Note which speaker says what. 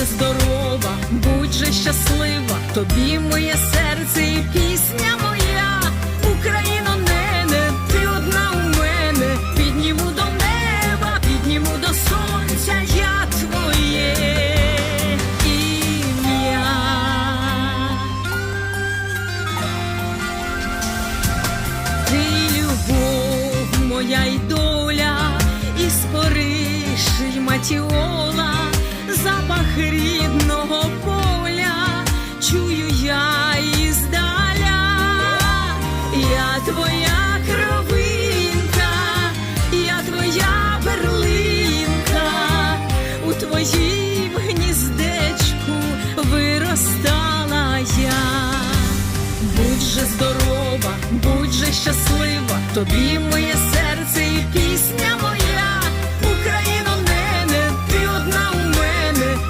Speaker 1: же здорова, будь же щаслива, тобі моє серце і пісня моя, Україно, нене, ти одна у мене, підніму до неба, підніму до сонця, я твоє ім'я. Ти любов моя й доля, і спориш, матіола, запах рідного поля, чую я іздаля, я твоя кровинка, я твоя перлинка, у твоїм гніздечку виростала я. Будь же здорова, будь же щаслива, тобі моє